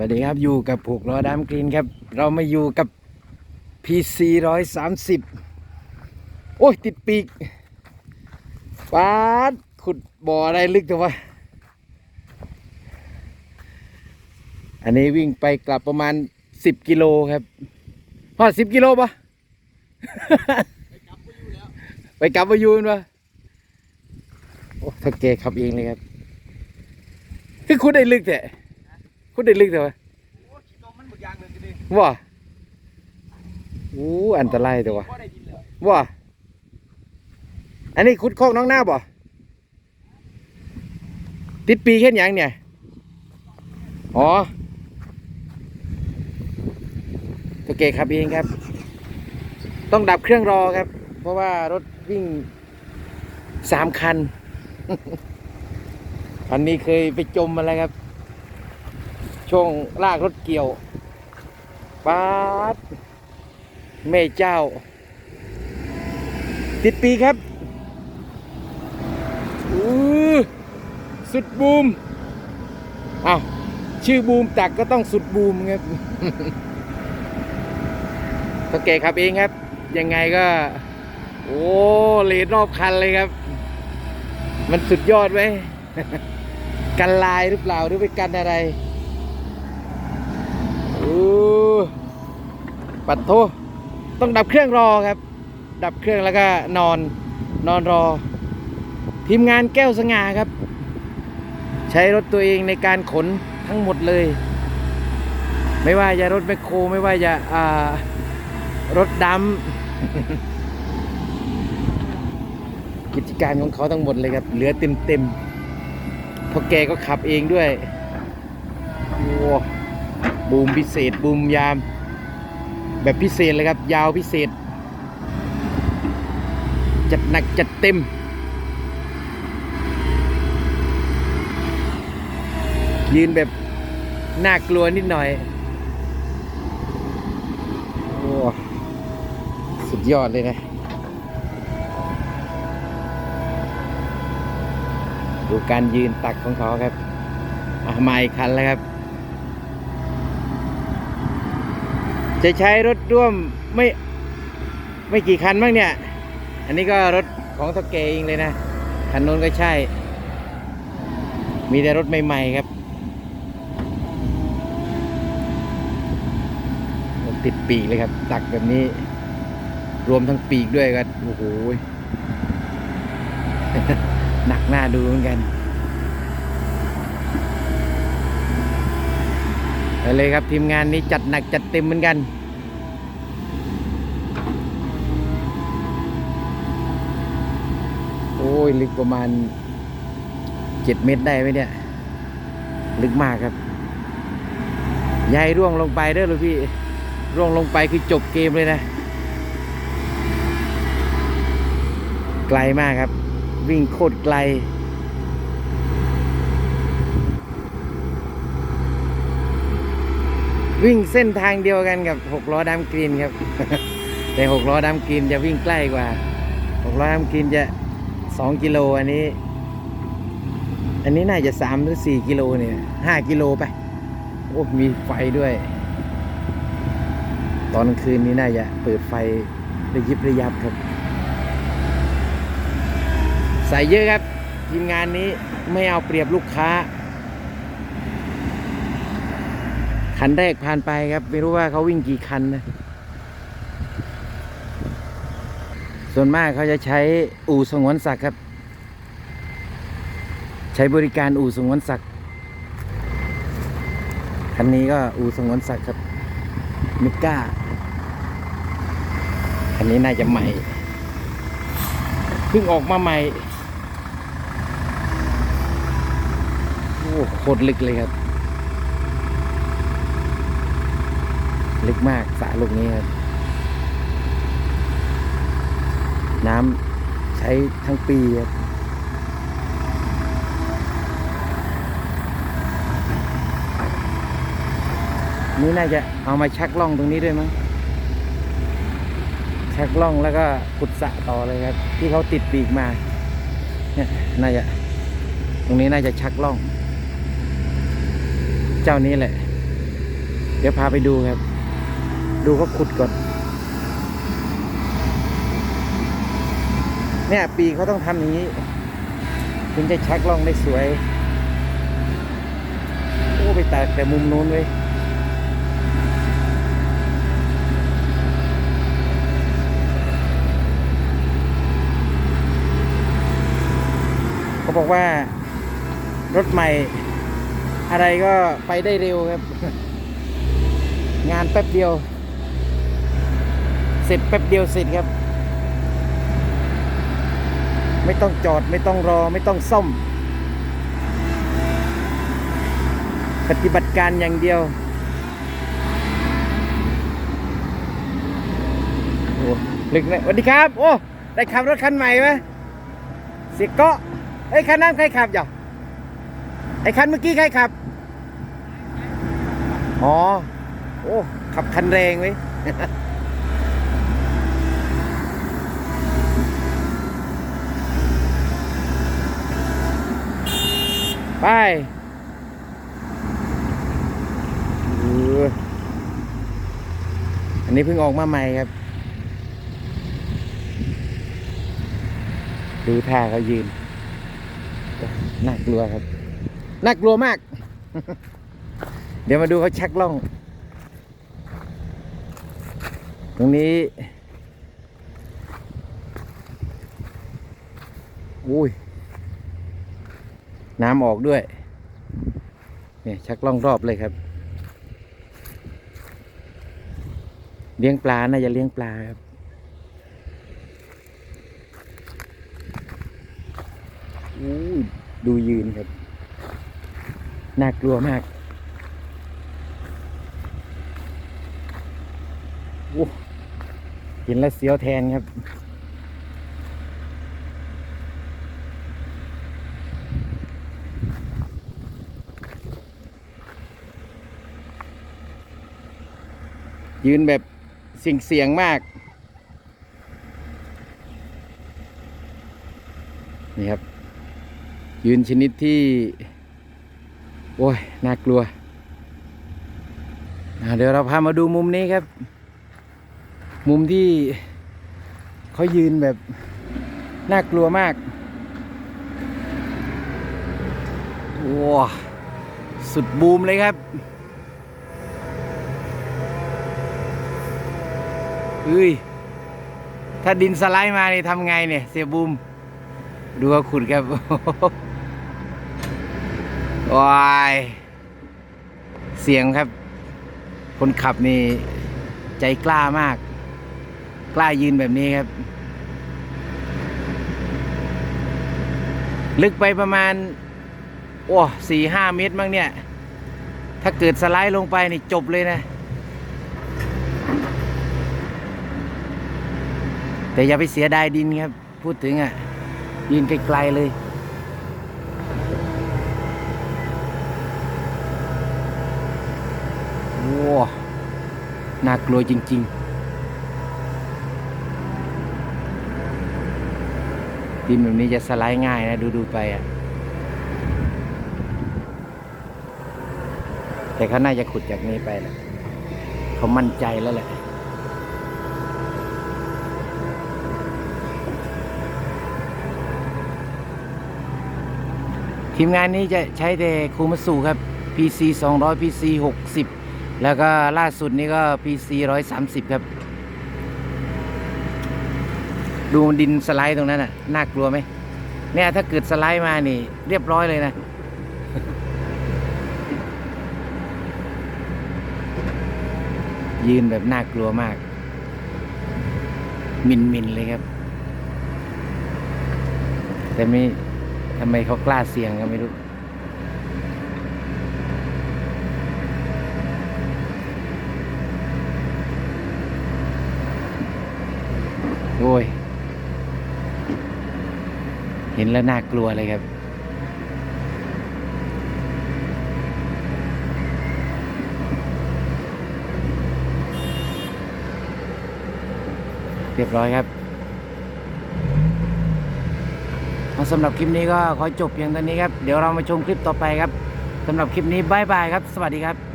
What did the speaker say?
วัสดีครับอยู่กับผูกล้อดามกรีนครับ เรามาอยู่กับ PC ร้อยสามสิบโอ้ย ติดปีกปาดขุดบ่ออะไรลึกจังวะอันนี้วิ่งไปกลับประมาณสิบกิโลครับพอสิบกิโลปะไปกลับมาอยู่ปะโอ้ถ้าแกขับเองเลยครับ คือคุณได้ลึกแต่ คุณได้ลึกแต่ว่าโอ้ขี้นมมันหมดยางเลยทีนี้ว่าอู้อันตรายแต่ว่าก็ได้ดินเลยว่าอันนี้ขุดคอกน้องหน้าบ่ติดปีแค่ยังเนี่ย อ๋อตัวเกครับเองครับ ต้องดับเครื่องรอครับ เพราะว่ารถวิ่งสามคัน อันนี้เคยไปจมมาแล้วครับ ช่วงลากรถเกี่ยวปาดแม่เจ้า ติดปีครับอู้สุดบูมอ้าวชื่อบูมตักก็ต้องสุดบูมครับโอเคครับเองครับ ยังไงก็ โอ้เลดรอบคันเลยครับ มันสุดยอดไหมกันลายหรือเปล่าหรือไปกันอะไรอู้ ปัดโทต้องดับเครื่องรอครับ ดับเครื่องแล้วก็นอนนอนรอ ทีมงานแก้วสง่าครับ ใช้รถตัวเองในการขนทั้งหมดเลย ไม่ว่าจะรถแมคโครไม่ว่าจะารถดำกิจการของเขาทั้งหมดเลยครับ เหลือเต็มเต็มๆพราะแกก็ขับเองด้วยโอ้บูมพิเศษบูมยาม แบบพิเศษเลยครับ ยาวพิเศษ จัดหนักจัดเต็ม ยืนแบบ น่ากลัวนิดหน่อย โอ้สุดยอดเลยนะ ดูการยืนตักของเขาครับ มาอีกคันแล้วครับ จะใช้รถร่วมไม่ไม่กี่คันบ้างเนี่ย อันนี้ก็รถของทกเกเองเลยนะ คันนู้นก็ใช่ มีแต่รถใหม่ๆครับ ติดปีกเลยครับ ตักแบบนี้ รวมทั้งปีกด้วยก็โอ้โหหนักหน้าดูเหมือนกันไป เลยครับทีมงานนี้จัดหนักจัดเต็มเหมือนกัน โอ้ย ลึกประมาณเจ็ดเมตรได้ไหมเนี่ย ลึกมากครับยายร่วงลงไปเด้อเลยพี่ ร่วงลงไปคือจบเกมเลยนะ ไกลมากครับ วิ่งโคตรไกล วิ่งเส้นทางเดียวกันกับหกล้อดำกรีนครับ แต่หกล้อดำกรีนจะวิ่งใกล้กว่าหกล้อดำกรีนจะสองกิโลอันนี้ อันนี้น่าจะสามหรือสี่กิโลเนี่ยห้ากิโลไปโอ้มีไฟด้วย ตอนกลางคืนนี้น่าจะเปิดไฟระยิบระยับครับ ใส่เยอะครับทีมงานนี้ไม่เอาเปรียบลูกค้า คันแรกผ่านไปครับ ไม่รู้ว่าเขาวิ่งกี่คันนะ ส่วนมากเขาจะใช้อู่สงวนศักดิ์ครับ ใช้บริการอู่สงวนศักดิ์คันนี้ก็อู่สงวนศักดิ์ครับมิก้าคันนี้น่าจะใหม่เพิ่งออกมาใหม่ โอ้โคตรลึกเลยครับ ลึกมากสระลูกนี้ครับ น้ำใช้ทั้งปีครับนี่น่าจะเอามาชักล่องตรงนี้ด้วยมั้งชักล่องแล้วก็ขุดสระต่อเลยครับ ที่เขาติดปีกมา เนี่ยน่าจะ ตรงนี้น่าจะชักล่อง เจ้านี้แหละ เดี๋ยวพาไปดูครับ ดูเขาขุดก่อน เนี่ย ปีเขาต้องทำอย่างนี้ ถึงจะชักล่องได้สวย โอ้ ไปตัดแต่มุมนู้นเว้ยเขาบอกว่ารถใหม่ อะไรก็ไปได้เร็วครับ งานแป๊บเดียว เสร็จแป๊บเดียวเสร็จครับ ไม่ต้องจอดไม่ต้องรอไม่ต้องซ่อม ปฏิบัติการอย่างเดียวโอ้ลึกนะสวัสดีครับ โอ้ได้ขับรถคันใหม่ไหมเสียเกาะไอ้คันนั้นใครขับจ้ะไอ้คันเมื่อกี้ใครขับ อ๋อ โอ้ ขับคันแรงไว้ ไปอออันนี้เพิ่งออกมาใหม่ครับ ดูท่าเขายืน น่ากลัวครับ น่ากลัวมาก เดี๋ยวมาดูเขาชักล่อง ตรงนี้ อุ้ย น้ำออกด้วยเนี่ยชักล่องรอบเลยครับ เลี้ยงปลาน่าจะเลี้ยงปลาครับอู้ยดูยืนครับ น่ากลัวมากโอ้เห็นแล้วเสียวแทนครับ ยืนแบบเสี่ยงเสียงมาก นี่ครับ ยืนชนิดที่ โอ้ย น่ากลัว เดี๋ยวเราพามาดูมุมนี้ครับ มุมที่เขายืนแบบ น่ากลัวมากว้าสุดบูมเลยครับ เฮ้ย ถ้าดินสไลด์มาเนี่ยทำไงเนี่ย เสียบูม ดูเขาขุดครับว้ายเสียงครับ คนขับนี่ใจกล้ามาก กล้ายืนแบบนี้ครับ ลึกไปประมาณ โอ้สี่ห้าเมตรมั้งเนี่ย ถ้าเกิดสไลด์ลงไปนี่จบเลยนะ แต่อย่าไปเสียดายดินครับ พูดถึงอะยืนไกลๆเลยโอ้น่ากลัวจริง ๆ ดินแบบนี้จะสไลด์ง่ายนะ ดู ๆ ไปอะ แต่เขาน่าจะขุดจากนี้ไปแหละเขามั่นใจแล้วแหละ ทีมงานนี้จะใช้แต่คูมัสุครับ PC 200 PC 60 แล้วก็ล่าสุดนี้ก็ PC 130 ครับ ดูดินสไลด์ตรงนั้นน่ะ น่ากลัวไหมเนี่ยถ้าเกิดสไลด์มานี่ เรียบร้อยเลยนะ ยืนแบบน่ากลัวมาก มินมินเลยครับ แต่ไม่ ทำไมเขากล้าเสี่ยงก็ไม่รู้ โอ้ย เห็นแล้วน่ากลัวเลยครับ เรียบร้อยครับ เอา สำหรับคลิปนี้ก็ขอจบเพียงเท่านี้ครับ เดี๋ยวเรามาชมคลิปต่อไปครับสำหรับคลิปนี้บายบายครับ สวัสดีครับ